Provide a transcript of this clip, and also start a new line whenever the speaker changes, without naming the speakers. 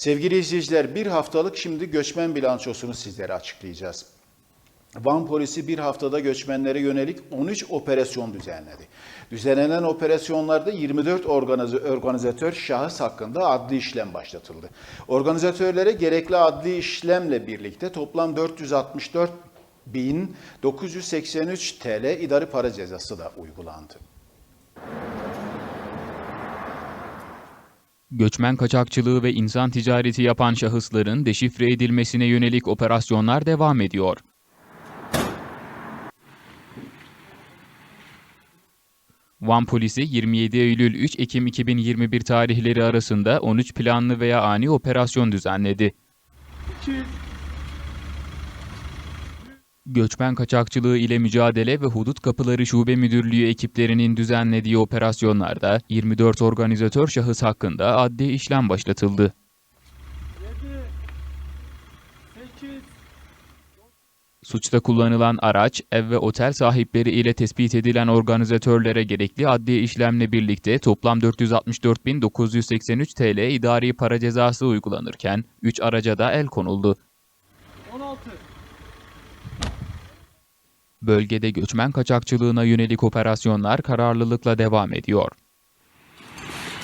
Sevgili izleyiciler bir haftalık şimdi göçmen bilançosunu sizlere açıklayacağız. Van polisi bir haftada göçmenlere yönelik 13 operasyon düzenledi. Düzenlenen operasyonlarda 24 organize- organizatör şahıs hakkında adli işlem başlatıldı. Organizatörlere gerekli adli işlemle birlikte toplam 464 bin 983 TL idari para cezası da uygulandı.
Göçmen kaçakçılığı ve insan ticareti yapan şahısların deşifre edilmesine yönelik operasyonlar devam ediyor. Van polisi 27 Eylül 3 Ekim 2021 tarihleri arasında 13 planlı veya ani operasyon düzenledi. Göçmen kaçakçılığı ile mücadele ve hudut kapıları şube müdürlüğü ekiplerinin düzenlediği operasyonlarda 24 organizatör şahıs hakkında adli işlem başlatıldı.
8
Suçta kullanılan araç, ev ve otel sahipleri ile tespit edilen organizatörlere gerekli adli işlemle birlikte toplam 464.983 TL idari para cezası uygulanırken 3 araca da el konuldu.
16
Bölgede göçmen kaçakçılığına yönelik operasyonlar kararlılıkla devam ediyor.